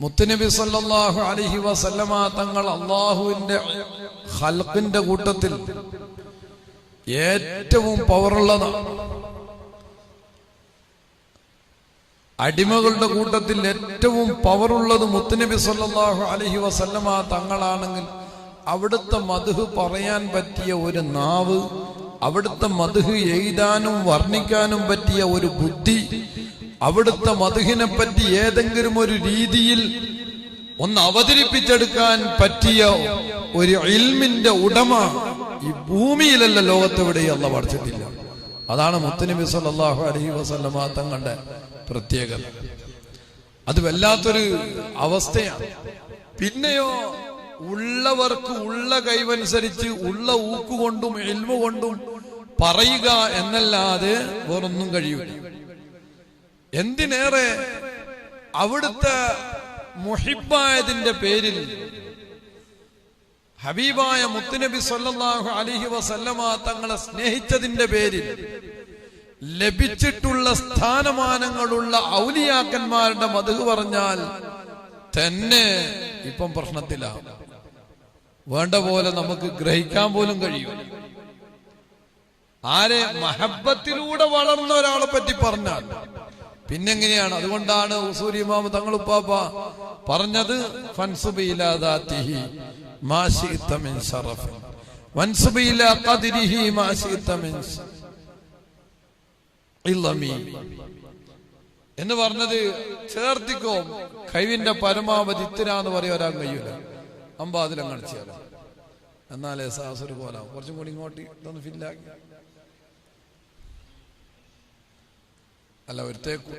മുത്തുനബി സല്ലാഹു അലഹി വസല്ലമ തങ്ങൾ അള്ളാഹുവിന്റെ ഹൽക്കിന്റെ കൂട്ടത്തിൽ ഏറ്റവും പവറുള്ളതാണ്. അടിമകളുടെ കൂട്ടത്തിൽ ഏറ്റവും പവറുള്ളത് മുത്തുനബി സല്ലാഹു അലഹി വസല്ലമ തങ്ങളാണെങ്കിൽ അവിടുത്തെ മധുഹ് പറയാൻ പറ്റിയ ഒരു നാവ് അവിടുത്തെ മധുഹ് എഴുതാനും വർണിക്കാനും പറ്റിയ ഒരു ബുദ്ധി അവിടുത്തെ മധുഹിനെ പറ്റി ഏതെങ്കിലും ഒരു രീതിയിൽ ഒന്ന് അവതരിപ്പിച്ചെടുക്കാൻ പറ്റിയ ഒരു ഇൽമിന്റെ ഉടമ ഈ ഭൂമിയിലല്ല ലോകത്തെവിടെയും അല്ല പഠിച്ചിട്ടില്ല അതാണ് മുത്തനബി സല്ലല്ലാഹു അലൈഹി വസല്ലമ തങ്ങളുടെ പ്രത്യേകത. അത് വല്ലാത്തൊരു അവസ്ഥയാണ്. പിന്നെയോ ഉള്ളവർക്ക് ഉള്ള കൈവനുസരിച്ച് ഉള്ള ഊക്കുകൊണ്ടും എൽവ് കൊണ്ടും പറയുക എന്നല്ലാതെ വേറൊന്നും കഴിയൂല. എന്തിനേറെ അവിടുത്തെ മുഹിബായതിന്റെ പേരിൽ ഹബീബായ മുത്തുനബി സല്ലാഹു അലിഹി വസല്ലമ തങ്ങളെ സ്നേഹിച്ചതിന്റെ പേരിൽ ലഭിച്ചിട്ടുള്ള സ്ഥാനമാനങ്ങളുള്ള ഔലിയാക്കന്മാരുടെ മധു പറഞ്ഞാൽ തന്നെ ഇപ്പം പ്രശ്നത്തിലാണ് വേണ്ട പോലെ നമുക്ക് ഗ്രഹിക്കാൻ പോലും കഴിയും. ആരെ മഹബത്തിലൂടെ വളർന്ന ഒരാളെ പറ്റി പറഞ്ഞാൽ പിന്നെങ്ങനെയാണ്? അതുകൊണ്ടാണ് ഉസൂരി ഇമാമ തങ്ങളുപ്പാപ്പ പറഞ്ഞത് എന്ന് പറഞ്ഞത് ചേർത്തിക്കോ. കഴിവിന്റെ പരമാവധി ഇത്തിരാന്ന് പറയാൻ ഒരാൾ കഴിയൂല. അമ്പാതിലങ്ങൾ കാണിച്ചാലോ എന്നാലേ സാസൊരു പോലാവും. കുറച്ചും കൂടി ഇങ്ങോട്ട് ഇതൊന്ന് ഫില്ലാക്കി അല്ല ഒരുത്തേക്ക്.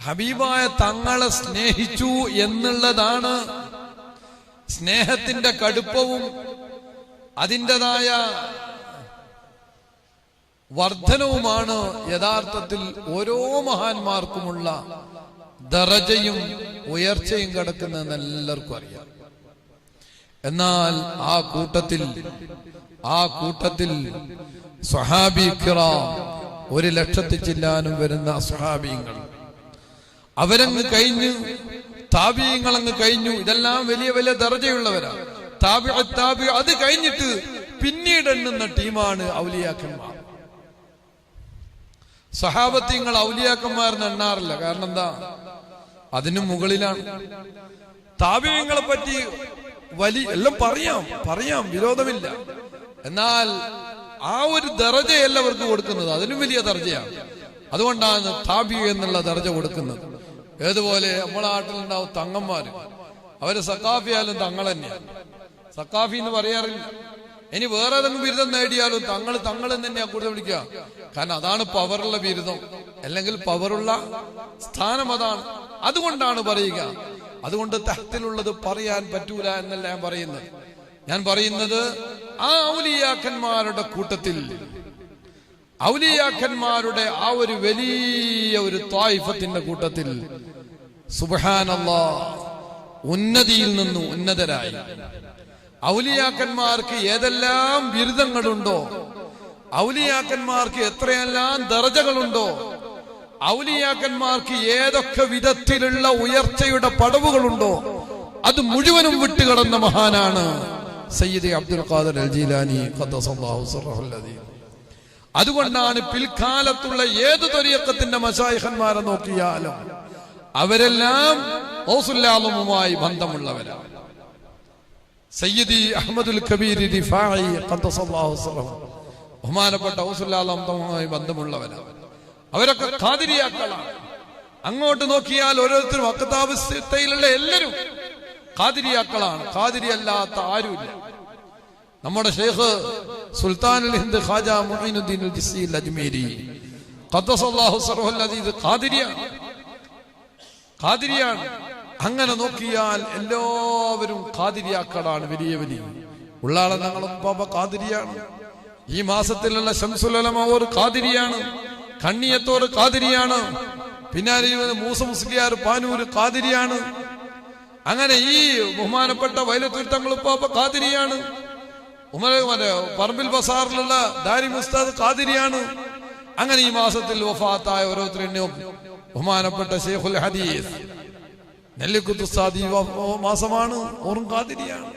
ഹബീബായ തങ്ങളെ സ്നേഹിച്ചു എന്നുള്ളതാണ് സ്നേഹത്തിന്റെ കടുപ്പവും അതിന്റെതായ വർധനവുമാണ് യഥാർത്ഥത്തിൽ ഓരോ മഹാന്മാർക്കുമുള്ള ദറജയും ഉയർച്ചയും കിടക്കുന്നതെന്ന് എല്ലാവർക്കും അറിയാം. എന്നാൽ ആ കൂട്ടത്തിൽ ആ കൂട്ടത്തിൽ സ്വഹാബി കിറാം ഒരു ലക്ഷത്തി ചില്ലാനും വരുന്ന സ്വഹാബിയങ്ങൾ. അവരങ്ങ് കഴിഞ്ഞു താപീയങ്ങൾ അങ്ങ് കഴിഞ്ഞു. ഇതെല്ലാം വലിയ വലിയ ദർജയുള്ളവരാ താപി താപി അത് കഴിഞ്ഞിട്ട് പിന്നീട് എണ്ണുന്ന ടീമാണ് ഔലിയാക്കന്മാർ. സഹാബത്യങ്ങൾ ഔലിയാക്കന്മാരെന്ന് എണ്ണാറില്ല. കാരണം എന്താ? അതിനു മുകളിലാണ്. താപീയങ്ങളെ പറ്റി വലിയ എല്ലാം പറയാം പറയാം വിരോധമില്ല. എന്നാൽ ആ ഒരു ദർജയല്ല അവർക്ക് കൊടുക്കുന്നത്. അതിനും വലിയ ദർജയാണ്. അതുകൊണ്ടാണ് താബി എന്നുള്ള ദർജ കൊടുക്കുന്നത്. ഏതുപോലെ നമ്മളെ നാട്ടിലുണ്ടാവും തങ്ങന്മാര്. അവർ സക്കാഫിയാലും തങ്ങൾ തന്നെയാണ്. സക്കാഫി എന്ന് പറയാറില്ല. ഇനി വേറെ ഏതെങ്കിലും ബിരുദം നേടിയാലും തങ്ങൾ തങ്ങൾ തന്നെയാണ് തന്നെയാ കൂടുതൽ വിളിക്കുക. കാരണം അതാണ് പവറുള്ള ബിരുദം. അല്ലെങ്കിൽ പവറുള്ള സ്ഥാനം അതാണ്. അതുകൊണ്ടാണ് പറയുക. അതുകൊണ്ട് തഹത്തിലുള്ളത് പറയാൻ പറ്റൂല എന്നല്ല ഞാൻ പറയുന്നത്. ഞാൻ പറയുന്നത് ആ ഔലിയാക്കന്മാരുടെ കൂട്ടത്തിൽ ഔലിയാക്കന്മാരുടെ ആ ഒരു വലിയ ഒരു തായിഫത്തിന്റെ കൂട്ടത്തിൽ സുബാനല്ല ഉന്നതിയിൽ നിന്നും ഉന്നതരായി. ഔലിയാക്കന്മാർക്ക് ഏതെല്ലാം ബിരുദങ്ങളുണ്ടോ? ഔലിയാക്കന്മാർക്ക് എത്രയെല്ലാം ദർജകളുണ്ടോ? ഔലിയാക്കന്മാർക്ക് ഏതൊക്കെ വിധത്തിലുള്ള ഉയർച്ചയുടെ പടവുകളുണ്ടോ? അത് മുഴുവനും വിട്ടുകടന്ന മഹാനാണ് സയ്യിദ് അബ്ദുൽ ഖാദർ അൽ ജീലാനി അതുകൊണ്ടാണ് പിൽക്കാലത്തുള്ള ഏത് തൊരിയക്കത്തിന്റെ മശായിഹന്മാരെ നോക്കിയാലും അവരെല്ലാം ഓസുല്ലാമുമായി ബന്ധമുള്ളവരാണ്. സയ്യിദി അഹമ്മദുൽ കബീർ സിർറഹു ബഹുമാനപ്പെട്ട ഔസുല്ലാലുമായി ബന്ധമുള്ളവരാണ്. അവരൊക്കെ ഖാദിരിയാക്കളാണ്. അങ്ങോട്ട് നോക്കിയാൽ ഓരോരുത്തരും അക്കത്താവസ്ഥയിലുള്ള എല്ലാവരും ഖാദിരിയാക്കളാണ്. ഖാദിരി അല്ലാത്ത ആരുമില്ല. നമ്മുടെ ഷെയ്ഖ് സുൽത്താൻ ഹിന്ദ് ഖാജ മുഈനുദ്ദീൻ അൽ ജിസ്സി അൽ അജ്മീരി ഖദ്ദസല്ലാഹു സർഹുൽ അദീദ് ഖാദിരിയാണ്. ഖാദിരിയാണ്. അങ്ങനെ നോക്കിയാൽ എല്ലാവരും കാതിരിയാക്കളാണ് വലിയ വലിയ. ഉള്ളാളെ ഞങ്ങളും പാപ കാതിരിയാണ്. ഈ മാസത്തിലുള്ള ശംസുലമ ഒരു ഖാദിരിയാണ് കണ്ണിയത്തോർ ഖാദിരിയാണ് പിന്നാലെ മൂസ മുസ്ലിയാർ പാനൂർ ഖാദിരിയാണ് അങ്ങനെ ഈ ബഹുമാനപ്പെട്ട വൈലത്തൂർ തങ്ങൾ മറ്റേ പറമ്പിൽ ബസാറിലുള്ള ദാരി മുസ്താദ് കാതിരിയാണ്. അങ്ങനെ ഈ മാസത്തിൽ വഫാത്തായ ഓരോരുത്തരെയും ബഹുമാനപ്പെട്ട ഷെയ്ഖുൽ ഹദീസ്. നെല്ലിക്കുത്ത് ഉസ്താദ് ഈ മാസമാണ് ഓറും കാതിരിയാണ്.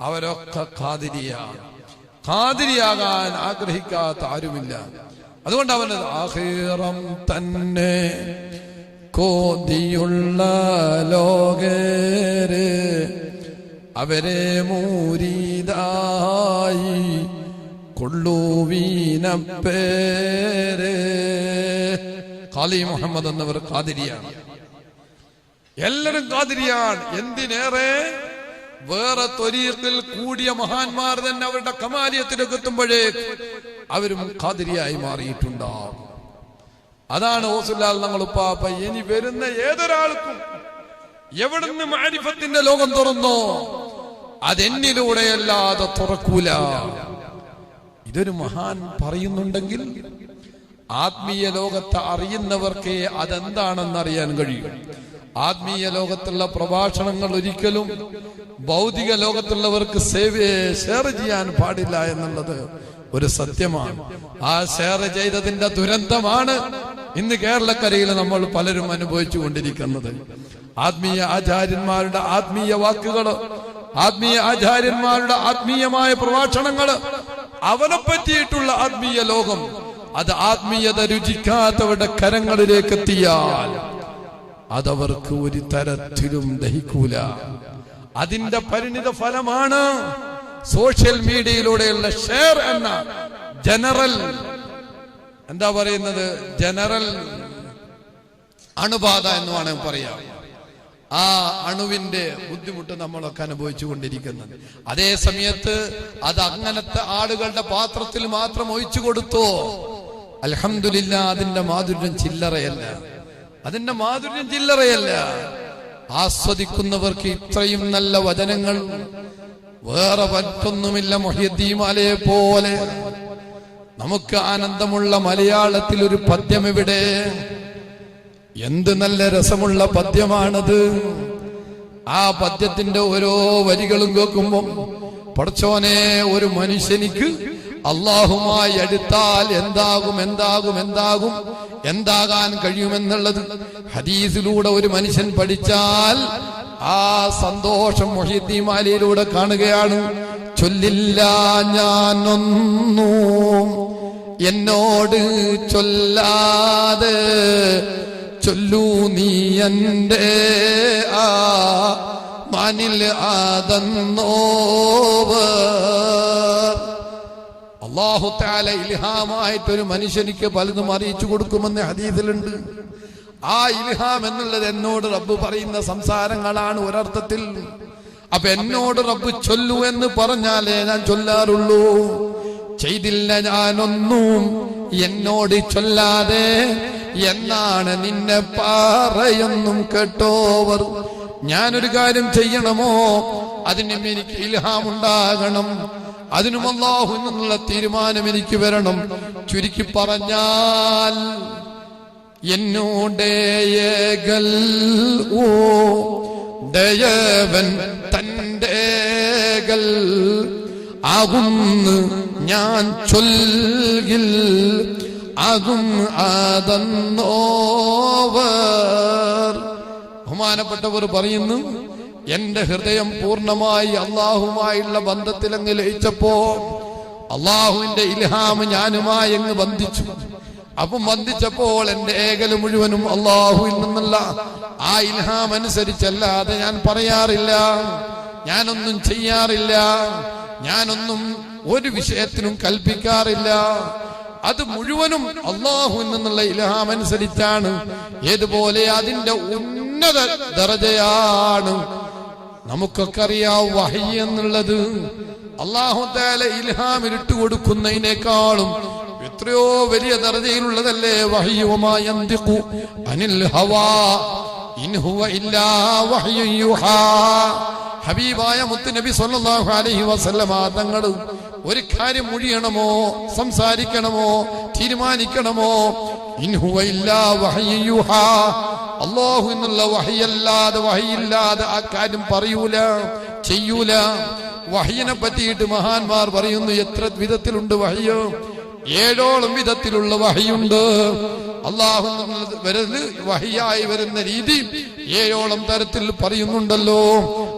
അവരൊക്കെ കാതിരിയാണ്. കാതിരിയാകാൻ ആഗ്രഹിക്കാത്ത ആരുമില്ല. അതുകൊണ്ട് അവന് ആഹേറം തന്നെ കോതിയുള്ള ലോകേര് അവരെ മൂരീതായി കൊള്ളുവീനപ്പേര് കാലി മുഹമ്മദ് എന്നവർ ഖാദിരിയാണ് എല്ലാരും കാതിരിയാണ്. എന്തിനേറെ? വേറെ ത്വരീഖിൽ കൂടിയ മഹാന്മാർ തന്നെ അവരുടെ കമാലിയത്തിലേക്ക് എത്തുമ്പോഴേ അവരും കാതിരിയായി മാറിയിട്ടുണ്ടാവും അതാണ് ഓസുലാൽ നമ്മൾ ഉപ്പാപ്പ ഇനി വരുന്ന ഏതൊരാൾക്കും എവിടുന്ന് മാരിഫത്തിന്റെ ലോകം തുറന്നോ അതെന്നിലൂടെയല്ലാതെ തുറക്കൂല. ഇതൊരു മഹാൻ പറയുന്നുണ്ടെങ്കിൽ ആത്മീയ ലോകത്തെ അറിയുന്നവർക്ക് അതെന്താണെന്ന് അറിയാൻ കഴിയും. ആത്മീയ ലോകത്തുള്ള പ്രഭാഷണങ്ങൾ ഒരിക്കലും ഭൗതിക ലോകത്തുള്ളവർക്ക് സേവയെ ഷെയർ ചെയ്യാൻ പാടില്ല എന്നുള്ളത് ഒരു സത്യമാണ്. ആ ഷെയർ ചെയ്തതിന്റെ ദുരന്തമാണ് ഇന്ന് കേരളക്കരയിൽ നമ്മൾ പലരും അനുഭവിച്ചു കൊണ്ടിരിക്കുന്നത് ആത്മീയ ആചാര്യന്മാരുടെ ആത്മീയ വാക്കുകൾ ആത്മീയ ആചാര്യന്മാരുടെ ആത്മീയമായ പ്രഭാഷണങ്ങൾ അവനെ പറ്റിയിട്ടുള്ള ആത്മീയ ലോകം അത് ആത്മീയത രുചിക്കാത്തവരുടെ കരങ്ങളിലേക്ക് എത്തിയാൽ അതവർക്ക് ഒരു തരത്തിലും ദഹിക്കൂല. അതിന്റെ പരിണിത ഫലമാണ് സോഷ്യൽ മീഡിയയിലൂടെയുള്ള ഷെയർ എന്ന ജനറൽ. എന്താ പറയുന്നത്? ജനറൽ അണുബാധ എന്ന് വേണമെങ്കിൽ പറയാം. ആ അണുവിന്റെ ബുദ്ധിമുട്ട് നമ്മളൊക്കെ അനുഭവിച്ചു കൊണ്ടിരിക്കുന്നത്. അതേ സമയത്ത് അത് അങ്ങനത്തെ ആളുകളുടെ പാത്രത്തിൽ മാത്രം ഒഴിച്ചു കൊടുത്തോ? അൽഹംദുലില്ല അതിന്റെ മാധുര്യം ചില്ലറയല്ല. അതിന്റെ മാധുര്യം ചില്ലറയല്ല. ആസ്വദിക്കുന്നവർക്ക് ഇത്രയും നല്ല വചനങ്ങൾ. വേറെ മറ്റൊന്നുമില്ല മൊഹ്യദ്ദീമാലയെ പോലെ. നമുക്ക് ആനന്ദമുള്ള മലയാളത്തിൽ ഒരു പദ്യം ഇവിടെ എന്ത് നല്ല രസമുള്ള പദ്യമാണത്. ആ പദ്യത്തിന്റെ ഓരോ വരികളും കേൾക്കുമ്പോ പടച്ചോനെ ഒരു മനുഷ്യനിക്ക് അള്ളാഹുമായി എടുത്താൽ എന്താകും എന്താകും എന്താകും എന്താകാൻ കഴിയുമെന്നുള്ളത് ഹദീസിലൂടെ ഒരു മനുഷ്യൻ പഠിച്ചാൽ ആ സന്തോഷം മൊഹീദ്ദീമാലയിലൂടെ കാണുകയാണ്. ചൊല്ലില്ല ഞാനൊന്നും. എന്നോട് ചൊല്ലാതെ ചൊല്ലൂ നീ എന്റെ ആ മനിൽ ആദന്നോവർ അള്ളാഹു താല ഇൽഹാമായിട്ട് ഒരു മനുഷ്യനിക്ക് പലതും അറിയിച്ചു കൊടുക്കുമെന്ന് ഹദീസിലുണ്ട്. ആ ഇൽഹാം എന്നുള്ളത് എന്നോട് റബ്ബ് പറയുന്ന സംസാരങ്ങളാണ് ഒരർത്ഥത്തിൽ. അപ്പൊ എന്നോട് റബ്ബ് ചൊല്ലു എന്ന് പറഞ്ഞാലേ ഞാൻ ചൊല്ലാറുള്ളൂ. ചെയ്തില്ല ഞാനൊന്നും എന്നോട് ചൊല്ലാതെ എന്നാണ് നിന്നെ പാറയെന്നും കേട്ടോവർ. ഞാനൊരു കാര്യം ചെയ്യണമോ? അതിനും എനിക്ക് ഇൽഹാം ഉണ്ടാകണം അതിനും അള്ളാഹു എന്നുള്ള തീരുമാനം എനിക്ക് വരണം. ചുരുക്കി പറഞ്ഞാൽ എന്നോടേയകൽ ഓ ദയവൻ തന്റെകൾ ആകുന്ന് ഞാൻ ചൊല്ലിൽ ആകും ആദന്നോവർ. ബഹുമാനപ്പെട്ടവർ പറയുന്നു എന്റെ ഹൃദയം പൂർണമായി അള്ളാഹുമായുള്ള ബന്ധത്തിൽ അങ്ങ് ലയിച്ചപ്പോ അള്ളാഹുവിന്റെ ഇൽഹാം ഞാനുമായി അങ്ങ് ബന്ധിച്ചു. അപ്പം ബന്ധിച്ചപ്പോൾ എന്റെ ഏകൽ മുഴുവനും അള്ളാഹുവിൽ നിന്നുള്ള ആ ഇൽഹാം അനുസരിച്ചല്ലാതെ ഞാൻ പറയാറില്ല ഞാനൊന്നും ചെയ്യാറില്ല ഞാനൊന്നും ഒരു വിഷയത്തിനും കൽപ്പിക്കാറില്ല. അത് മുഴുവനും അള്ളാഹു നിന്നുള്ള ഇലഹാം അനുസരിച്ചാണ്. ഏതുപോലെ അതിന്റെ ഉന്നത ദർജയാണ്. നമുക്കൊക്കെ അറിയാം വഹി എന്നുള്ളത്. അള്ളാഹു താല ഇൽഹാം ഇരുട്ട് കൊടുക്കുന്നതിനേക്കാളും എത്രയോ വലിയ ദർജയിലുള്ളതല്ലേ? വഹിയുമായി അനിൽ ഹവാ. ഹബീബായ മുത്തുനബി സല്ലല്ലാഹു അലൈഹി വസല്ലമ തങ്ങൾ ഒരു കാര്യം മുഴിയണമോ സംസാരിക്കണമോ തീരുമാനിക്കണമോ? അല്ലാഹു എന്നുള്ള വഹയല്ലാതെ വഹയില്ലാതെ ആ കാര്യം പറയൂല ചെയ്യൂല. വഹയിനെ പറ്റിയിട്ട് മഹാന്മാർ പറയുന്നു എത്ര വിധത്തിലുണ്ട് വഹയ്യോ ഏഴോളം വിധത്തിലുള്ള വഹയുണ്ട്. അള്ളാഹു വരുന്ന വഹിയായി വരുന്ന രീതി ഏഴോളം തരത്തിൽ പറയുന്നുണ്ടല്ലോ.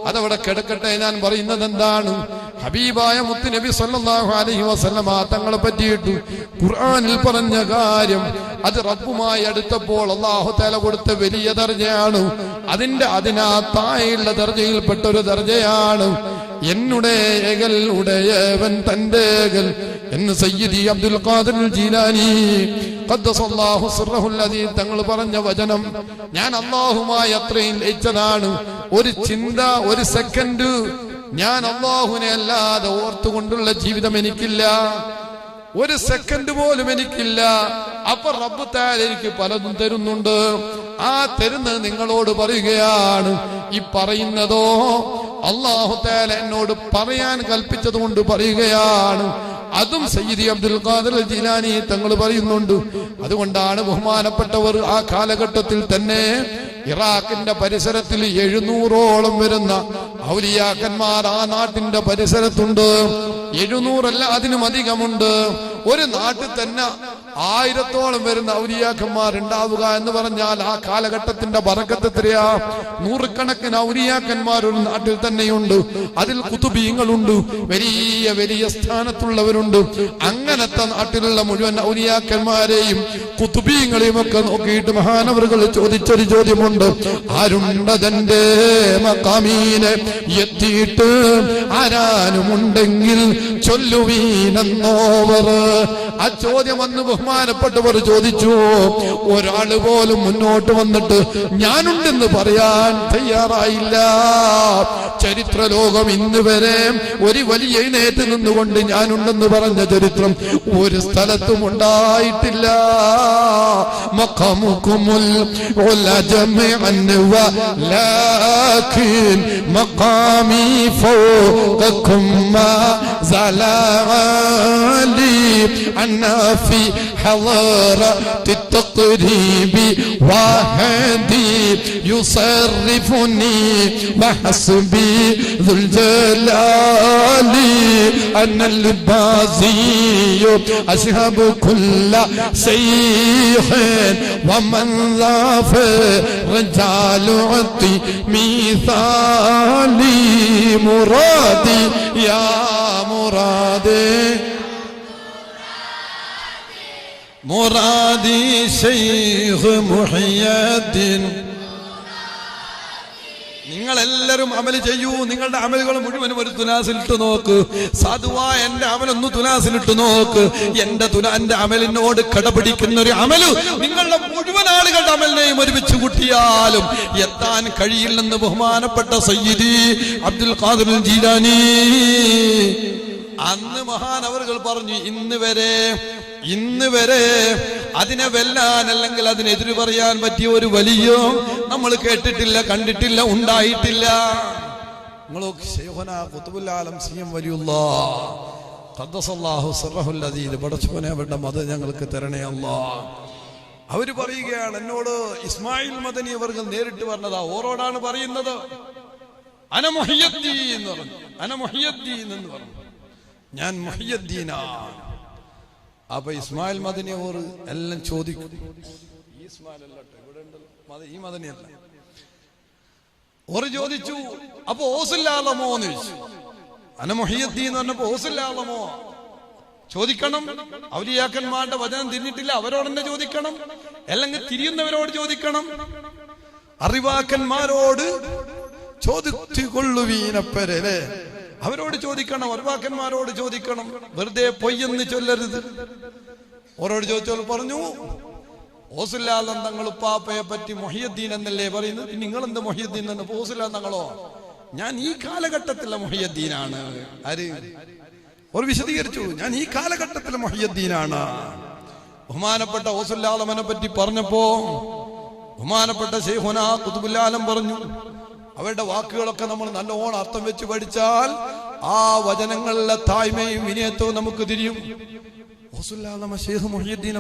അതവിടെ കിടക്കട്ടെ ഞാൻ പറയുന്നത് എന്താണ്? ഹബീബായ മുത്ത് നബി സല്ലല്ലാഹു അലൈഹി വസല്ലമ തങ്ങളെ പറ്റിയിട്ട് ഖുർആനിൽ പറഞ്ഞ കാര്യം അത് റബ്ബുമായി അടുത്തപ്പോൾ അള്ളാഹു തല കൊടുത്ത വലിയ ദർജയാണ്. അതിന്റെ അതിനാ താഴെയുള്ള ദർജയിൽപ്പെട്ട ഒരു ദർജയാണ്. എന്നുടെ ഏകൽ ഉടയവൻ തന്റെ എന്ന് സയ്യിദി അബ്ദുൽ ഖാദിർ ജീലാനി തങ്ങൾ പറഞ്ഞ വചനം. ഞാൻ അള്ളാഹുമായി അത്രയും ലയിച്ചതാണ് ഒരു ചിന്ത ഒരു സെക്കൻഡ്. ഞാൻ അള്ളാഹുവിനെ അല്ലാതെ ഓർത്തുകൊണ്ടുള്ള ജീവിതം എനിക്കില്ല. ഒരു സെക്കൻഡ് പോലും എനിക്കില്ല. അപ്പൊ റബ്ബ് താലേക്ക് പലതും തരുന്നുണ്ട്. ആ തരുന്നത് നിങ്ങളോട് പറയുകയാണ്. ഈ പറയുന്നതോ അള്ളാഹു താല എന്നോട് പറയാൻ കൽപ്പിച്ചത് കൊണ്ട് പറയുകയാണ്. അതും സയ്യിദി അബ്ദുൽ ഖാദർ ജിലാനി തങ്ങൾ പറയുന്നുണ്ട്. അതുകൊണ്ടാണ് ബഹുമാനപ്പെട്ടവർ ആ കാലഘട്ടത്തിൽ തന്നെ ഇറാഖിന്റെ പരിസരത്തിൽ എഴുന്നൂറോളം വരുന്ന ഔലിയാക്കന്മാർ ആ നാട്ടിന്റെ പരിസരത്തുണ്ട്. എഴുന്നൂറല്ല അതിനും അധികമുണ്ട്. ഒരു നാട്ടിൽ തന്നെ ആയിരത്തോളം വരുന്ന ഔലിയാക്കന്മാർ ഉണ്ടാവുക എന്ന് പറഞ്ഞാൽ ആ കാലഘട്ടത്തിന്റെ വറക്കത്തെത്രയാ നൂറുകണക്കിന് ഔലിയാക്കന്മാർ ഒരു നാട്ടിൽ തന്നെയുണ്ട്. അതിൽ കുതുബീങ്ങളുണ്ട് വലിയ വലിയ സ്ഥാനത്തുള്ളവരുണ്ട്. അങ്ങനത്തെ നാട്ടിലുള്ള മുഴുവൻ ഔലിയാക്കന്മാരെയും കുതുബീങ്ങളെയും ഒക്കെ നോക്കിയിട്ട് മഹാനവറുകൾ ചോദിച്ചൊരു ചോദ്യമുണ്ട്. ആരുണ്ടതന്റെ മക്കാമീനെ എത്തിയിട്ട് ആരാനുമുണ്ടെങ്കിൽ ചൊല്ലുവീനെന്നോവർ ആ ചോദ്യം വന്ന് ബഹുമാനപ്പെട്ടവർ ചോദിച്ചു. ഒരാൾ പോലും മുന്നോട്ട് വന്നിട്ട് ഞാനുണ്ടെന്ന് പറയാൻ തയ്യാറായില്ല. ചരിത്ര ലോകം ഇന്ന് വരെ ഒരു വലിയ നേറ്റ് നിന്നുകൊണ്ട് ഞാനുണ്ടെന്ന് പറഞ്ഞ ചരിത്രം ഒരു സ്ഥലത്തും ഉണ്ടായിട്ടില്ല മഖമുക്കുമുൽ ഉല ജമിഅൻ ولكن مقامي فوقكم ما زال عالي أنا في حضارة التقريب وهدي يصرفني وحسبي ذو الجلال. أنا البازي أشهب كل شيخ ومن ذا في رجال عطي مثالي مرادي يا مرادي. مرادي شيخ محي الدين നിങ്ങൾ എല്ലാവരും അമല് ചെയ്യൂ നിങ്ങളുടെ അമലുകൾ മുഴുവനും ഒരു തുലാസിലിട്ട് നോക്ക് സാധുവാ എന്റെ അമലൊന്ന് തുലാസിലിട്ട് നോക്ക് എന്റെ തുല എന്റെ അമലിനോട് കടപിടിക്കുന്ന ഒരു അമല് നിങ്ങളുടെ മുഴുവൻ ആളുകളുടെ അമലിനെയും ഒരുമിച്ച് കൂട്ടിയാലും എത്താൻ കഴിയില്ലെന്ന് ബഹുമാനപ്പെട്ട സയ്യിദി അബ്ദുൽ ഖാദിർ ജീലാനി അന്ന് മഹാനവറുകൾ പറഞ്ഞു ഇന്ന് വരെ ഇന്ന് വരെ അതിനെ വെല്ലാൻ അല്ലെങ്കിൽ അതിനെതിര് പറയാൻ പറ്റിയ ഒരു വലിയ നമ്മൾ കേട്ടിട്ടില്ല കണ്ടിട്ടില്ല ഉണ്ടായിട്ടില്ല. അവരുടെ മതം ഞങ്ങൾക്ക് തരണേ അല്ലാ. അവർ പറയുകയാണ് എന്നോട് ഇസ്മായിൽ മദനി അവർ നേരിട്ട് പറഞ്ഞതാ. ഓരോടാണ് പറയുന്നത്. അന മുഹിയദ്ദീൻ എന്ന് പറഞ്ഞു. അന മുഹിയദ്ദീൻ എന്ന് പറഞ്ഞു. ഞാൻ മുഹിയദ്ദീനാണ് അപ്പൊ ഇസ്മായിൽ മദനി അവർ എല്ലാം ചോദിക്കും. ഈ മദനിയല്ല ഓർ ചോദിച്ചു അപ്പൊ ഓസില്ലാലമോ എന്ന് ചോദിച്ചു. അന മുഹിയദ്ദീൻ എന്ന് പറഞ്ഞപ്പോ ഓസില്ലാലമോ ചോദിക്കണം. ഔലിയാക്കന്മാരുടെ വചനം തിരിഞ്ഞിട്ടില്ല അവരോട് തന്നെ ചോദിക്കണം. അല്ലെങ്കിൽ തിരിയുന്നവരോട് ചോദിക്കണം. അറിവാക്കന്മാരോട് ചോദിച്ചുകൊള്ളുവീനപ്പരല്ലേ അവരോട് ചോദിക്കണം ഒരുവാക്കന്മാരോട് ചോദിക്കണം. വെറുതെ പൊയ്യെന്ന് ചൊല്ലരുത്. ഓരോട് ചോദിച്ചോൾ പറഞ്ഞു ഓസില്ലാതെ തങ്ങൾ ഉപ്പാപ്പയെ പറ്റി മൊഹിയദ്ദീൻ എന്നല്ലേ പറയുന്നത്? എന്ത് മൊഹിയദ്ദീൻ എന്ന് ഓസില്ലാ തങ്ങളോ? ഞാൻ ഈ കാലഘട്ടത്തിലെ മൊഹിയദ്ദീനാണ്. ആര്? ഒരു വിശദീകരിച്ചു ഞാൻ ഈ കാലഘട്ടത്തിലെ മൊഹിയദ്ദീനാണ്. ബഹുമാനപ്പെട്ട ഓസുല്ലാലമനെ പറ്റി പറഞ്ഞപ്പോ ബഹുമാനപ്പെട്ട ഷെയ്ഹുന കുതുബുല്ലാലം പറഞ്ഞു അവരുടെ വാക്കുകളൊക്കെ നമ്മൾ നല്ലോണം അർത്ഥം വെച്ച് പഠിച്ചാൽ ആ വചനങ്ങളിലെ തായ്മയും വിനയത്വവും നമുക്ക് തിരിയും.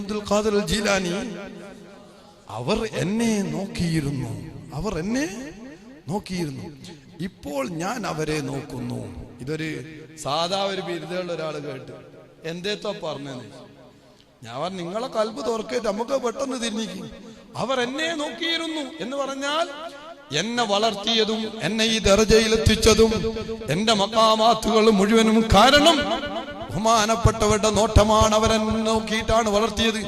അബ്ദുൽ ഖാദർ ജീലാനി അവർ എന്നെ നോക്കിയിരുന്നു. അവർ എന്നെ നോക്കിയിരുന്നു. ഇപ്പോൾ ഞാൻ അവരെ നോക്കുന്നു. ഇതൊരു സാധാ ഒരു ബിരുദമുള്ള ഒരാൾ കേട്ട്. എന്തേത്തോ പറഞ്ഞത് ഞാൻ പറഞ്ഞു, നിങ്ങളെ കൽബ് തുറക്കേറ്റ് നമുക്ക് പെട്ടെന്ന് തിരിഞ്ഞിക്കും അവർ എന്നെ നോക്കിയിരുന്നു. എന്ന് പറഞ്ഞാൽ എന്നെ വളർത്തിയതും എന്നെ ഈ ദർജയിലെത്തിച്ചതും എന്റെ മക്കാമാത്തുകൾ മുഴുവനും കാരണം ബഹുമാനപ്പെട്ടവരുടെ നോട്ടമാണ് അവരെ നോക്കിയിട്ടാണ് വളർത്തിയത്.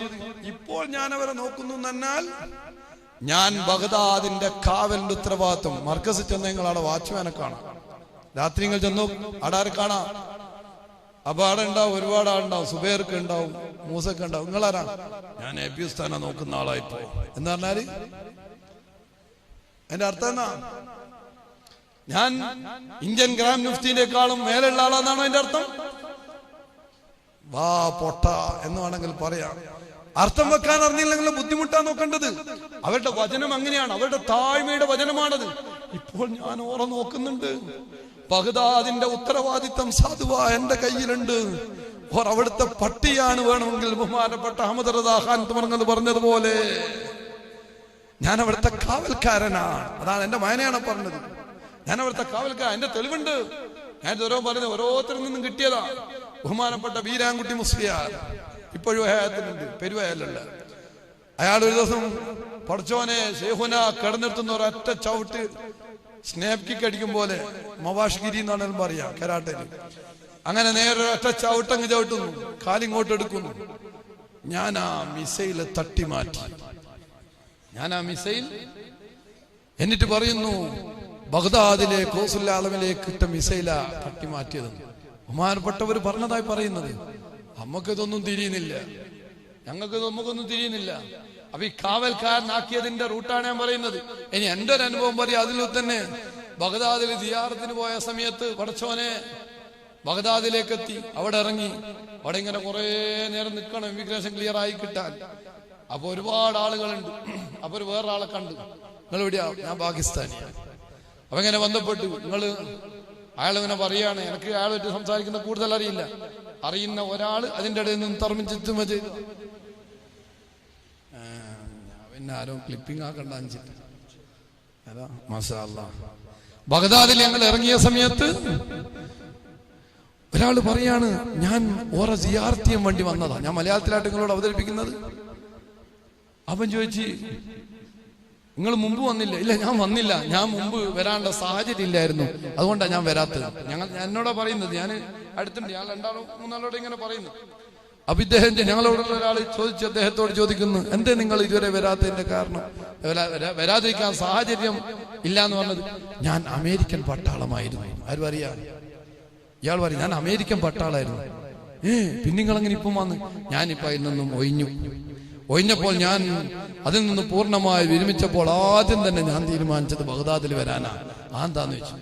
ഇപ്പോൾ ഞാൻ അവരെ നോക്കുന്നു എന്നാൽ ഞാൻ ബഗദാദിന്റെ കാവലിന്റെ ഉത്തരവാദിത്വം. മർക്കസ് ചെന്ന് നിങ്ങൾ അവിടെ വാച്ച്മാനെ കാണാം രാത്രി നിങ്ങൾ ചെന്നു അവിടെ ആരെ കാണാം? അപ്പൊ അവിടെ ഉണ്ടാവും ഒരുപാട് ആളുണ്ടാവും സുബേർക്ക് ഉണ്ടാവും മൂസക്ക് ഉണ്ടാവും. നിങ്ങളാരാണ്? ഞാൻ എ നോക്കുന്ന ആളായിപ്പോ എന്ന് പറഞ്ഞാൽ എന്റെ അർത്ഥം എന്നാ? ഞാൻ ഇന്ത്യൻ ഗ്രാം മുഫ്തിനേക്കാളും മേലുള്ള ആളാന്നാണോ എന്റെ അർത്ഥം? വാ പൊട്ട എന്ന് വേണമെങ്കിൽ പറയാം. അർത്ഥം വെക്കാൻ അറിഞ്ഞില്ലെങ്കിൽ ബുദ്ധിമുട്ടാ നോക്കേണ്ടത്. അവരുടെ വചനം അങ്ങനെയാണ്. അവരുടെ താഴ്മയുടെ വചനമാണത്. ഇപ്പോൾ ഞാൻ ഓറ നോക്കുന്നുണ്ട്. ബഗ്ദാദിന്റെ ഉത്തരവാദിത്തം സാധുവ എന്റെ കയ്യിലുണ്ട്. ഓർ അവിടുത്തെ പട്ടിയാണ് വേണമെങ്കിൽ ബഹുമാനപ്പെട്ട അഹമ്മദ് റസാഖാൻ ഖാൻ പറഞ്ഞതുപോലെ. ഞാൻ അവിടുത്തെ കാവൽക്കാരനാണ്. അതാണ് എന്റെ മായനയാണ് പറഞ്ഞത്. ഞാൻ അവിടുത്തെ കാവൽക്കാരൻ. എന്റെ തെളിവുണ്ട്. ഞാൻ ഓരോ പറഞ്ഞത് ഓരോരുത്തരിൽ നിന്നും കിട്ടിയതാ. ബഹുമാനപ്പെട്ട വീരാൻകുട്ടി മുസ്ലിയാർ. ഇപ്പോഴും അയാളത്തിനുണ്ട്. പെരുവയലുള്ള അയാൾ ഒരു ദിവസം പഠിച്ചോനെ ഷെയ്ഹുന കടന്നെടുത്തുന്ന ഒരൊറ്റ ചവിട്ട് സ്നേപ് കിക്ക് അടിക്കും പോലെ മവാഷ്ഗിരി എന്നാണെങ്കിലും പറയാ കരാട്ടയിൽ അങ്ങനെ നേരെ ഒറ്റ ചവിട്ടങ്ങ് ചവിട്ടുന്നു. കാലിങ്ങോട്ട് എടുക്കുന്നു. ഞാൻ ആ മിസൈൽ തട്ടി മാറ്റി ഞാൻ ആ മിസൈൽ എന്നിട്ട് പറയുന്നു ബഗ്ദാദിലെ കോസുല്ലാലമിലേക്ക് ഇട്ട മിസൈല തട്ടി മാറ്റിയത്. ബഹുമാനപ്പെട്ടവർ പറഞ്ഞതായി പറയുന്നത് നമുക്കിതൊന്നും തിരിയുന്നില്ല. ഞങ്ങൾക്ക് നമുക്കൊന്നും തിരിയുന്നില്ല. അപ്പൊ ഈ കാവൽക്കാരനാക്കിയതിന്റെ റൂട്ടാണ് ഞാൻ പറയുന്നത്. ഇനി എന്റെ ഒരു അനുഭവം പറയാം. അതിൽ തന്നെ ബഗ്ദാദിൽ ദിയാറത്തിന് പോയ സമയത്ത് പടച്ചോനെ ബഗ്ദാദിലേക്ക് എത്തി അവിടെ ഇറങ്ങി. അവിടെ ഇങ്ങനെ കുറെ നേരം നിൽക്കണം. ഇമിഗ്രേഷൻ ക്ലിയർ ആയി കിട്ടാൻ. അപ്പൊ ഒരുപാട് ആളുകളുണ്ട്. അപ്പൊ ഒരു ആളെ കണ്ടു. നിങ്ങൾ എവിടെയാ ഞാൻ പാകിസ്ഥാനിയാണ് അപ്പൊ ഇങ്ങനെ ബന്ധപ്പെട്ടു. നിങ്ങൾ അയാൾ ഇങ്ങനെ പറയാണ്. എനിക്ക് അയാളായിട്ട് സംസാരിക്കുന്ന കൂടുതൽ അറിയില്ല. അറിയുന്ന ഒരാൾ അതിന്റെ ഇടയിൽ നിന്ന് തർമ്മിച്ചെത്തുമ്പ ചെയ്തു. പിന്നെ ആരോ ക്ലിപ്പിംഗ് ആക്കണ്ട അല്ലാ. ബഗ്ദാദിൽ ഞങ്ങൾ ഇറങ്ങിയ സമയത്ത് ഒരാൾ പറയാണ് ഞാൻ ഓരോ സിയാർത്തിയം വേണ്ടി വന്നതാ. ഞാൻ മലയാളത്തിലായിട്ട് നിങ്ങളോട് അവതരിപ്പിക്കുന്നത്. അവൻ ചോദിച്ചു നിങ്ങൾ മുമ്പ് വന്നില്ല. ഇല്ല ഞാൻ വന്നില്ല. ഞാൻ മുമ്പ് വരാനുള്ള സാഹചര്യം ഇല്ലായിരുന്നു. അതുകൊണ്ടാണ് ഞാൻ വരാത്തത്. ഞങ്ങൾ എന്നോടാ പറയുന്നത്? ഞാൻ അടുത്തുണ്ട്. ഞാൻ രണ്ടാളോ മൂന്നാളോടെ ഇങ്ങനെ പറയുന്നു. അപ്പൊ ഇദ്ദേഹം ഞങ്ങളോടുള്ള ഒരാൾ ചോദിച്ചു അദ്ദേഹത്തോട് ചോദിക്കുന്നു എന്തേ നിങ്ങൾ ഇതുവരെ വരാത്തതിന്റെ കാരണം? വരാ- വരാ- വരാതിരിക്കാൻ സാഹചര്യം ഇല്ല എന്ന് പറഞ്ഞത്? ഞാൻ അമേരിക്കൻ പട്ടാളമായിരുന്നു. ആരും അറിയാം ഇയാൾ പറയും ഞാൻ അമേരിക്കൻ പട്ടാളായിരുന്നു. ഏ പിന്നെ നിങ്ങൾ അങ്ങനെ ഇപ്പം വന്ന്? ഞാനിപ്പോ അതിൽ നിന്നും ഒഴിഞ്ഞു. ഒഴിഞ്ഞപ്പോൾ ഞാൻ അതിൽ നിന്ന് പൂർണമായി വിരമിച്ചപ്പോൾ ആദ്യം തന്നെ ഞാൻ തീരുമാനിച്ചത് ബഗ്ദാദിൽ വരാനാ. ആ എന്താന്ന് വെച്ചു?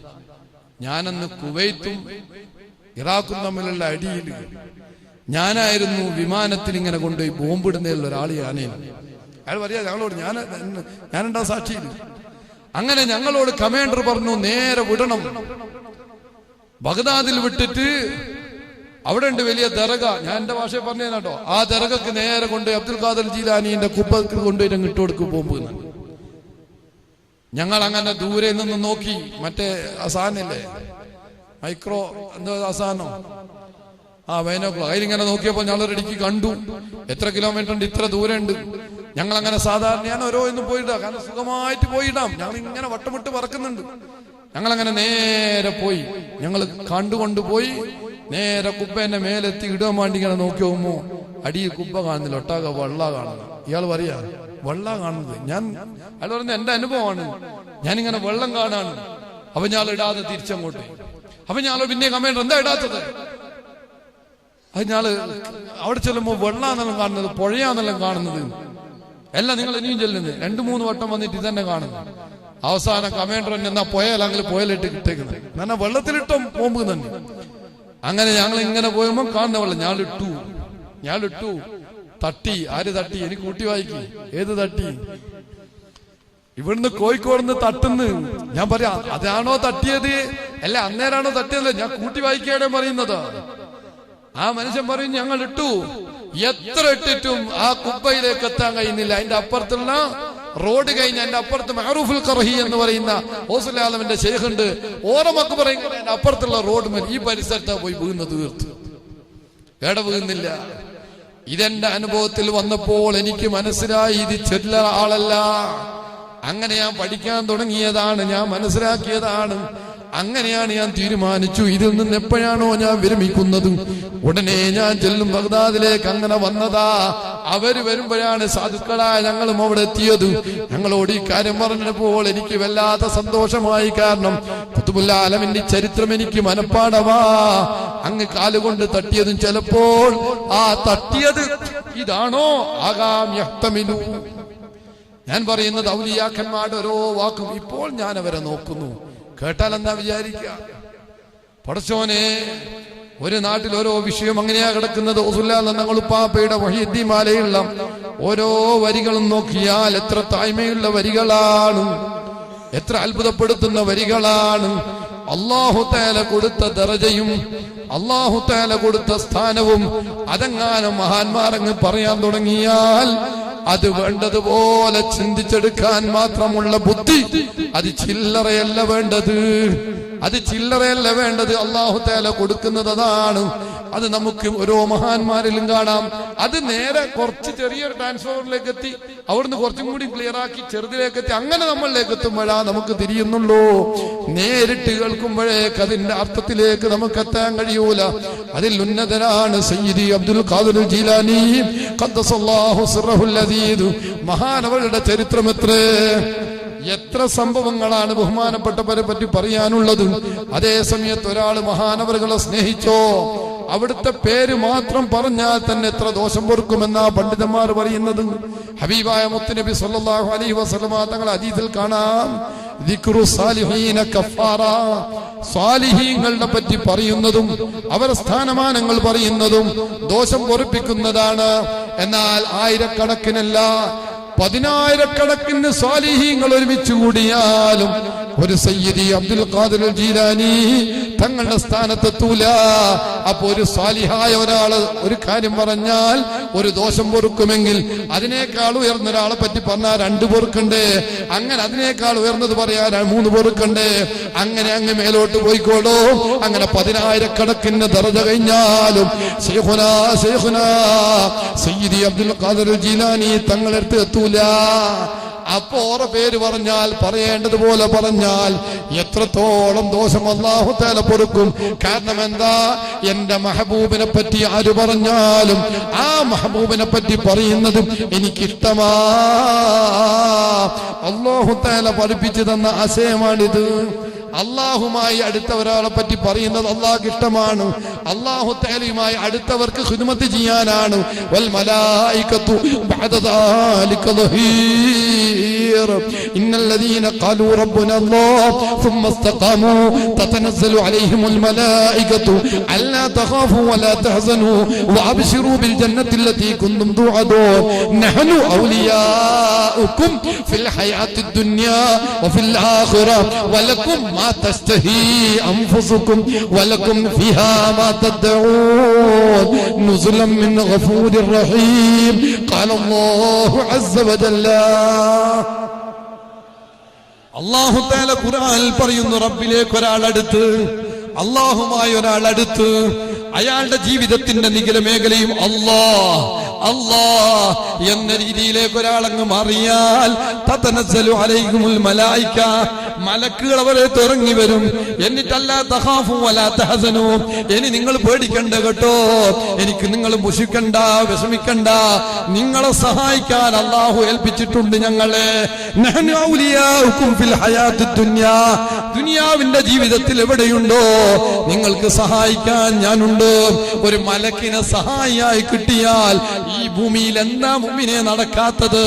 ഞാനന്ന് കുവൈത്തും ഇറാഖും തമ്മിലുള്ള അടിയിൽ ഞാനായിരുന്നു വിമാനത്തിൽ ഇങ്ങനെ കൊണ്ടുപോയി ബോംബിടുന്നതിലുള്ള ഒരാൾ ഞാനേ. അയാൾ പറയാ ഞങ്ങളോട് ഞാൻ ഞാനുണ്ടാ സാക്ഷിയിൽ അങ്ങനെ ഞങ്ങളോട് കമാൻഡർ പറഞ്ഞു നേരെ വിടണം. ബഗ്ദാദിൽ വിട്ടിട്ട് അവിടെ ഉണ്ട് വലിയ ദർഗ. ഞാൻ എന്റെ ഭാഷയെ പറഞ്ഞു ആ ദർഗക്ക് നേരെ കൊണ്ട് അബ്ദുൽ ഖാദർ ജീലാനിന്റെ കുപ്പക്ക് കൊണ്ടുപോയി അങ്ങ് ഇട്ടുകൊടുക്കും എന്ന്. ഞങ്ങൾ അങ്ങനെ ദൂരെ നിന്ന് നോക്കി. മറ്റേ അസാനല്ലേ മൈക്രോ എന്തോ അസാനോ? ആ വൈനോക്ലോ അതിലിങ്ങനെ നോക്കിയപ്പോ ഞങ്ങൾ ഇടയ്ക്ക് കണ്ടു. എത്ര കിലോമീറ്റർ ഉണ്ട്? ഇത്ര ദൂരം ഉണ്ട്. ഞങ്ങൾ അങ്ങനെ സാധാരണ ഞാൻ ഓരോ ഇന്ന് പോയിട്ടാ കാരണം സുഖമായിട്ട് പോയിടാം. ഞങ്ങൾ ഇങ്ങനെ വട്ടമിട്ട് പറക്കുന്നുണ്ട്. ഞങ്ങൾ അങ്ങനെ നേരെ പോയി. ഞങ്ങൾ കണ്ടുകൊണ്ട് പോയി. നേരെ കുപ്പേന്റെ മേലെത്തി ഇടാൻ വേണ്ടി ഇങ്ങനെ നോക്കി പോകുമ്പോ അടിയിൽ കുപ്പ കാണുന്നില്ല ഒട്ടാക വള്ള കാണുന്നു. ഇയാൾ പറയാ വള്ള കാണുന്നത്. ഞാൻ അയാൾ പറയുന്നത് എന്റെ അനുഭവമാണ്. ഞാനിങ്ങനെ വെള്ളം കാണാണ്. അപ്പൊ ഞാൻ ഇടാതെ തിരിച്ചങ്ങോട്ട്. അപ്പൊ ഞാൻ പിന്നെ കമേണ്ടർ എന്താ ഇടാത്തത്? അത് ഞാൾ അവിടെ ചെല്ലുമ്പോ വെള്ളാന്നെല്ലാം കാണുന്നത് പുഴയാന്നെല്ലാം കാണുന്നത്. അല്ല നിങ്ങൾ ഇനിയും ചെല്ലുന്നത്. രണ്ടു മൂന്ന് വട്ടം വന്നിട്ട് ഇതന്നെ കാണുന്നു അവസാനം കമാൻഡർ എന്നാ പോയാലെങ്കിൽ പോയാലിട്ട് കിട്ടേക്കുന്നത് എന്നാ വെള്ളത്തിലിട്ടും പോകുമ്പോൾ തന്നെ. അങ്ങനെ ഞങ്ങൾ ഇങ്ങനെ പോയുമ്പോ കാണുന്ന വെള്ളം. ഞാളിട്ടു. ഞാളിട്ടു. തട്ടി. ആര് തട്ടി? എനിക്ക് കൂട്ടി വായിക്കി. ഏത് തട്ടി? ഇവിടുന്ന് കോഴിക്കോട് നിന്ന് തട്ടുന്നു. ഞാൻ പറയാ അതാണോ തട്ടിയത്? അല്ല അന്നേരാണോ തട്ടിയത്? ഞാൻ കൂട്ടി വായിക്കാണ് പറയുന്നത്. ആ മനുഷ്യൻ പറയും ഞങ്ങൾ ഇട്ടു എത്ര ഇട്ടിട്ടും ആ കുപ്പയിലേക്ക് എത്താൻ കഴിയുന്നില്ല. അതിന്റെ അപ്പുറത്തുള്ള റോഡ് കഴിഞ്ഞ എന്റെ അപ്പുറത്ത് മഹറൂഫുൽ കർഹി എന്ന് പറയുന്ന ഓസുലാലമിന്റെ ശേഖുണ്ട്. ഓരമൊക്കെ പറയും എന്റെ അപ്പുറത്തുള്ള റോഡ് ഈ പരിസരത്താ പോയി വീഴുന്ന തീർത്ത്. എട വീഴുന്നില്ല ഇതെന്റെ അനുഭവത്തിൽ വന്നപ്പോൾ എനിക്ക് മനസ്സിലായി ഇത് ചെല്ല ആളല്ല. അങ്ങനെ ഞാൻ പഠിക്കാൻ തുടങ്ങിയതാണ് ഞാൻ മനസ്സിലാക്കിയതാണ്. അങ്ങനെയാണ് ഞാൻ തീരുമാനിച്ചു. ഇതിൽ നിന്ന് എപ്പോഴാണോ ഞാൻ വിരമിക്കുന്നത്? ഉടനെ ഞാൻ ചെല്ലും ബഗ്ദാദിലേക്ക് അങ്ങനെ വന്നതാ. അവർ വരുമ്പോഴാണ് സാധുക്കളായ ഞങ്ങളും അവിടെ എത്തിയത്. ഞങ്ങളോട് ഈ കാര്യം പറഞ്ഞപ്പോൾ എനിക്ക് വല്ലാത്ത സന്തോഷമായി. കാരണം കുത്തുബുല്ലാലമിന്റെ ചരിത്രം എനിക്ക് മനപ്പാടവാ അങ്ങ് കാലുകൊണ്ട് തട്ടിയതും ചിലപ്പോൾ ആ തട്ടിയത് ഇതാണോ? ആകാം യക്തമിനു ഞാൻ പറയുന്നത് ഔലിയാക്കന്മാരുടെ ഓരോ വാക്കും ഇപ്പോൾ ഞാൻ അവരെ നോക്കുന്നു. കേട്ടാൽ എന്താ വിചാരിക്കുക? പടച്ചോനെ ഒരു നാട്ടിൽ ഓരോ വിഷയം അങ്ങനെയാ കിടക്കുന്നത്. ഞങ്ങളുപ്പാപ്പയുടെ വഹിദ്യമാലയുള്ള ഓരോ വരികളും നോക്കിയാൽ എത്ര തായ്മയുള്ള വരികളാണ്. എത്ര അത്ഭുതപ്പെടുത്തുന്ന വരികളാണ്. അള്ളാഹുത്തേല കൊടുത്ത ദറജയും അള്ളാഹുത്തേല കൊടുത്ത സ്ഥാനവും അതെങ്ങാനും മഹാന്മാരങ്ങ് പറയാൻ തുടങ്ങിയാൽ അത് വേണ്ടതുപോലെ ചിന്തിച്ചെടുക്കാൻ മാത്രമുള്ള ബുദ്ധി അത് ചില്ലറയല്ല വേണ്ടത്. അത് ചില്ലറയല്ല വേണ്ടത്. അള്ളാഹു തേല കൊടുക്കുന്നത് അതാണ്. അത് നമുക്ക് ഓരോ മഹാന്മാരിലും കാണാം. അത് നേരെ കുറച്ച് ചെറിയൊരു ട്രാൻസ്ഫോമറിലേക്ക് എത്തി. അവിടുന്ന് കുറച്ചും കൂടി ക്ലിയർ ആക്കി ചെറുതിലേക്ക് എത്തി. അങ്ങനെ നമ്മളിലേക്ക് എത്തുമ്പോഴാ നമുക്ക് തിരിയുന്നുള്ളൂ. നേരിട്ട് കേൾക്കുമ്പോഴേക്ക് അതിന്റെ അർത്ഥത്തിലേക്ക് നമുക്ക് എത്താൻ കഴിയൂല. അതിൽ ഉന്നതനാണ് സയ്യിദി അബ്ദുൽ ഖാദിർ ജീലാനി. മഹാനവരുടെ ചരിത്രം എത്രേ? എത്ര സംഭവങ്ങളാണ് ബഹുമാനപ്പെട്ടവരെ പറ്റി പറയാനുള്ളത്? അതേ സമയത്ത് ഒരാൾ മഹാനവറുകളെ സ്നേഹിച്ചോ അവിടുത്തെ പേര് മാത്രം പറഞ്ഞാൽ തന്നെ എത്ര ദോഷം പൊറുക്കുമെന്നാ പണ്ഡിതന്മാർ പറയുന്നത്. ഹബീബായ മുത്തുനബി സല്ലാഹു അലൈഹി വസല്ലമ തങ്ങൾ അതീതിൽ കാണാം. സ്വാലിഹീങ്ങളുടെ പറ്റി പറയുന്നതും അവരുടെ സ്ഥാനമാനങ്ങൾ പറയുന്നതും ദോഷം പൊറിപ്പിക്കുന്നതാണ്. എന്നാൽ ആയിരക്കണക്കിനല്ല പതിനായിരക്കണക്കിന് സ്വാലിഹീങ്ങൾ ഒരുമിച്ച് കൂടിയാലും ഒരു സയ്യിദി അബ്ദുൽ ഖാദിർ ജീലാനി തങ്ങളുടെ സ്ഥാനത്തെത്തൂല. അപ്പൊ ഒരു സ്വാലിഹായ ഒരാൾ ഒരു കാര്യം പറഞ്ഞാൽ ഒരു ദോഷം പൊറുക്കുമെങ്കിൽ അതിനേക്കാൾ ഉയർന്ന ഒരാളെ പറ്റി പറഞ്ഞാൽ രണ്ട് പൊറുക്കണ്ടേ. അങ്ങനെ അതിനേക്കാൾ ഉയർന്നത് പറയാൻ മൂന്ന് പൊറുക്കണ്ടേ. അങ്ങനെ അങ്ങ് മേലോട്ട് പോയിക്കോളൂ. അങ്ങനെ പതിനായിരക്കണക്കിന് ദർജ കഴിഞ്ഞാലും സയ്യദി അബ്ദുൽ ഖാദിർ ജീലാനി തങ്ങളെടുത്ത് എത്തൂല. അപ്പൊ ഓറ പേര് പറഞ്ഞാൽ പറയേണ്ടതുപോലെ പറഞ്ഞാൽ എത്രത്തോളം ദോഷം അള്ളാഹുത്തേല പൊറുക്കും. കാരണം എന്താ? എന്റെ മഹബൂബിനെ പറ്റി ആര് പറഞ്ഞാലും ആ മഹബൂബിനെ പറ്റി പറയുന്നതും എനിക്കിഷ്ടമാ. അള്ളാഹുത്തേല പഠിപ്പിച്ചു തന്ന ആശയമാണിത്. അള്ളാഹുമായി അടുത്ത ഒരാളെ പറ്റി പറയുന്നത് അള്ളാഹ്ക്ക് ഇഷ്ടമാണ് അള്ളാഹു തേലയുമായി അടുത്തവർക്ക് ഹിദ്മത്ത് ചെയ്യാനാണ് വൽ മലായികത്തു ബഅദ ذلك ظهير إن الذين قالوا ربنا الله ثم استقاموا تتنزل عليهم الملائكة ألا تخافوا ولا تحزنوا وأبشروا بالجنة التي كنتم توعدون نحن أولياؤكم في الحياة الدنيا وفي الآخرة ولكم ما تشتهي أنفسكم ولكم فيها ما تدعون نزلا من غفور رحيم قال الله عز وجل അള്ളാഹു താല ഖുർആനിൽ പറയുന്നു റബ്ബിലേക്ക് ഒരാൾ അടുത്ത് അള്ളാഹുമായി ഒരാൾ അടുത്ത് അയാളുടെ ജീവിതത്തിന്റെ നിഖില മേഖലയും അല്ലാ അല്ലാ എന്ന രീതിയിലേക്ക് ഒരാളങ്ങ് മാറിയാൽ മലക്കുകൾ അവരെ തുറങ്ങി വരും. എന്നിട്ടല്ല ഇനി നിങ്ങൾ പേടിക്കണ്ട കേട്ടോ. എനിക്ക് നിങ്ങൾ മുഷിക്കണ്ട വിഷമിക്കണ്ട. നിങ്ങളെ സഹായിക്കാൻ അള്ളാഹു ഏൽപ്പിച്ചിട്ടുണ്ട് ഞങ്ങളെ. ദുനിയാവിന്റെ ജീവിതത്തിൽ എവിടെയുണ്ടോ? നിങ്ങൾക്ക് സഹായിക്കാൻ ഞാനുണ്ട്. ഒരു മലക്കിനെ സഹായിയായി കിട്ടിയാൽ ഈ ഭൂമിയിൽ എന്താ മുമ്പിനെ നടക്കാത്തത്?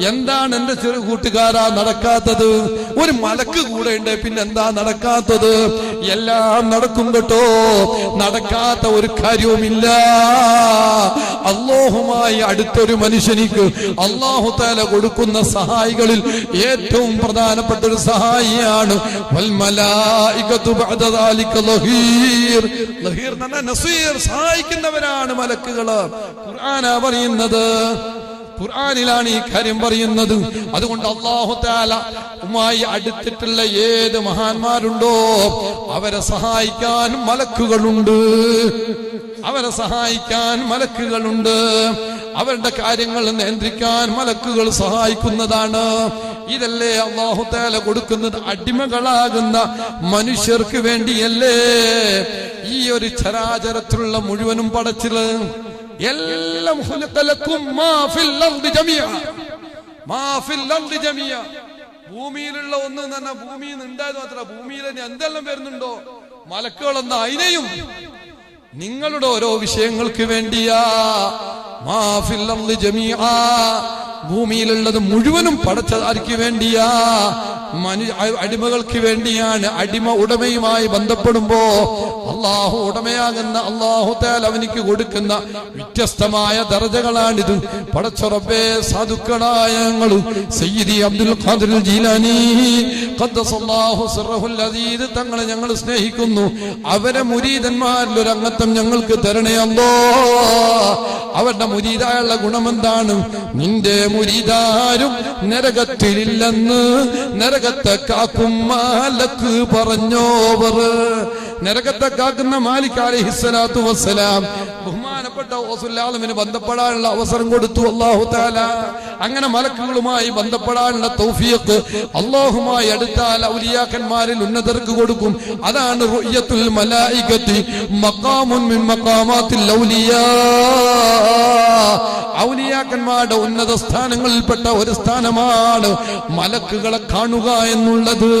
എന്താണ് എന്റെ ചെറു കൂട്ടുകാരാ നടക്കാത്തത്? ഒരു മലക്ക് കൂടെ ഉണ്ട് പിന്നെ എന്താ നടക്കാത്തത്? എല്ലാം നടക്കും കേട്ടോ. നടക്കാത്ത ഒരു കാര്യവുമില്ല. അള്ളാഹുമായി അടുത്തൊരു മനുഷ്യനിക്ക് അള്ളാഹു താല കൊടുക്കുന്ന സഹായികളിൽ ഏറ്റവും പ്രധാനപ്പെട്ട ഒരു സഹായിയാണ് സഹായിക്കുന്നവരാണ് മലക്കുകൾ ഖുർആന പറയുന്നത്. ഖുർആനിലാണ് ഈ കാര്യം പറയുന്നത്. അതുകൊണ്ട് അള്ളാഹു താല ഉമായി അടുത്തിട്ടുള്ള ഏത് മഹാന്മാരുണ്ടോ അവരെ സഹായിക്കാൻ മലക്കുകളുണ്ട്. അവരെ സഹായിക്കാൻ മലക്കുകളുണ്ട്. അവരുടെ കാര്യങ്ങൾ നിയന്ത്രിക്കാൻ മലക്കുകൾ സഹായിക്കുന്നതാണ്. ഇതല്ലേ അള്ളാഹു താല കൊടുക്കുന്നത് അടിമകളാകുന്ന മനുഷ്യർക്ക് വേണ്ടിയല്ലേ? ഈ ഒരു ചരാചരത്തിലുള്ള മുഴുവനും പടച്ചിൽ എല്ലാം. ഭൂമിയിലുള്ള ഒന്ന് തന്നെ ഭൂമിയിൽ നിന്ന് ഉണ്ടായത് മാത്ര ഭൂമിയിൽ എന്തെല്ലാം വരുന്നുണ്ടോ മലക്കുകളെന്ന അതിനെയും നിങ്ങളുടെ ഓരോ വിഷയങ്ങൾക്ക് വേണ്ടിയാ മാ ഫിൽ അർദി ജമിയ. ഭൂമിയിലുള്ളത് മുഴുവനും പടച്ചതാർക്ക് വേണ്ടിയാ. മനു അടിമകൾക്ക് വേണ്ടിയാണ് അടിമ ഉടമയുമായി ബന്ധപ്പെടുമ്പോ അള്ളാഹു ഉടമയാകുന്ന അള്ളാഹു താൽ അവനിക്ക് കൊടുക്കുന്ന വ്യത്യസ്തമായ ദർജകളാണിത്. പടച്ചുറപ്പേ സാധുക്കളായ ഞങ്ങളും സയ്യിദി അബ്ദുൽ ഖാദിർ ജീലാനി അസീദ് തങ്ങളെ ഞങ്ങൾ സ്നേഹിക്കുന്നു. അവരെ മുരീദന്മാരിൽ ഒരു അംഗത്വം ഞങ്ങൾക്ക് തരണേ അല്ലോ അവരുടെ മുരീതായുള്ള ഗുണമെന്താണ്? നിന്റെ മുരീതാരും നരകത്തിലില്ലെന്ന് നരകത്തെ കാക്കും മാലക്ക് പറഞ്ഞോവർ നരകത്തെ കാക്കുന്ന മാലിക് അലഹിസ്സലാത്തു വസ്സലാം. ബഹുമാനപ്പെട്ട ഓസുല്ലാമിന് ബന്ധപ്പെടാനുള്ള അവസരം കൊടുത്തു അള്ളാഹു താല അങ്ങനെ മലക്കുകളുമായി ബന്ധപ്പെടാനുള്ള തൗഫീഖ് അള്ളാഹുമായി അടുത്താൽ ഔലിയാക്കന്മാരിൽ ഉന്നതർക്ക് കൊടുക്കും. അതാണ് റുയ്യത്തുൽ മലായികത്തി മഖാമുൻ മിൻ മഖാമാത്തിൽ ഔലിയാ. ഔലിയാക്കന്മാരുടെ ഉന്നത സ്ഥാനങ്ങളിൽപ്പെട്ട ഒരു സ്ഥാനമാണ് മലക്കുകളെ കാണുക എന്നുള്ളത്.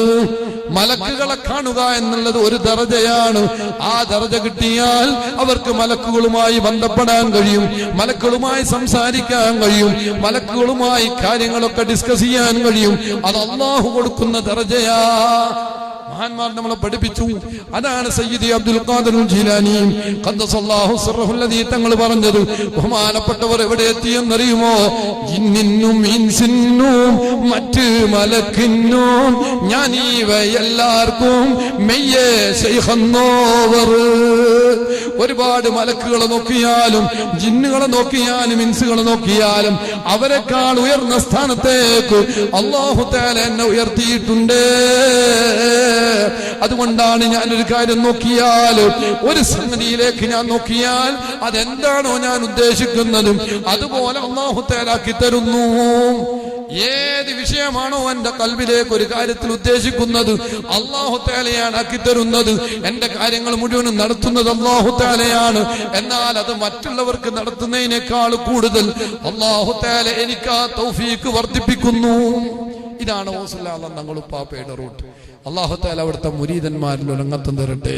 മലക്കുകളെ കാണുക എന്നുള്ളത് ഒരു ദർജയാണ് ആ ദർജ കിട്ടിയാൽ അവർക്ക് മലക്കുകളുമായി ബന്ധപ്പെടാൻ കഴിയും മലക്കുകളുമായി സംസാരിക്കാൻ കഴിയും മലക്കുകളുമായി കാര്യങ്ങളൊക്കെ ഡിസ്കസ് ചെയ്യാൻ കഴിയും. അത് അള്ളാഹു കൊടുക്കുന്ന ദർജയാ. മഹാന്മാർ നമ്മളെ പഠിപ്പിച്ചു. അതാണ് സയ്യിദി അബ്ദുൽ ഖാദിർ ജീലാനി ഖദ്ദസല്ലാഹു സിർറഹുൽ ലദീ തങ്ങൾ പറഞ്ഞത്. ബഹുമാനപ്പെട്ടവർ എവിടെ എത്തിയെന്നറിയുമോ ജിന്നിന്നും ഇൻസിന്നും മറ്റ് മലക്കിനും ഞാൻ ഇവയെല്ലാവർക്കും മെയ്യേ ശൈഖന്നോവർ. ഒരുപാട് മലക്കുകളെ നോക്കിയാലും ജിന്നുകളെ നോക്കിയാലും ഇൻസുകളെ നോക്കിയാലും അവരെക്കാൾ ഉയർന്ന സ്ഥാനത്തേക്ക് അള്ളാഹു താല എന്നെ ഉയർത്തിയിട്ടുണ്ട്. അതുകൊണ്ടാണ് ഞാൻ ഒരു കാര്യം നോക്കിയാൽ ഒരു സംഗതിയിലേക്ക് ഞാൻ നോക്കിയാൽ അതെന്താണോ ഞാൻ ഉദ്ദേശിക്കുന്നതും? അതുപോലെ ഒന്നാഹുത്തേലാക്കി തേലാക്കി തരുന്നു. ഏത് വിഷയമാണോ എന്റെ കൽവിലേക്ക് ഒരു കാര്യത്തിൽ ഉദ്ദേശിക്കുന്നത് അള്ളാഹു തേലയാണ് ആക്കി തരുന്നത്. എന്റെ കാര്യങ്ങൾ മുഴുവനും നടത്തുന്നത് അള്ളാഹു തേലയാണ് എന്നാൽ അത് മറ്റുള്ളവർക്ക് നടത്തുന്നതിനേക്കാൾ കൂടുതൽ അള്ളാഹു തേല എനിക്ക് ആ തൗഫീക്ക് വർദ്ധിപ്പിക്കുന്നു. ഇതാണ് ഓസല്ലാ തങ്ങൾ പാപ്പയുടെ റൂട്ട്. അള്ളാഹു താല അവിടുത്തെ മുരീതന്മാരിൽ ഒരംഗത്വം തരട്ടെ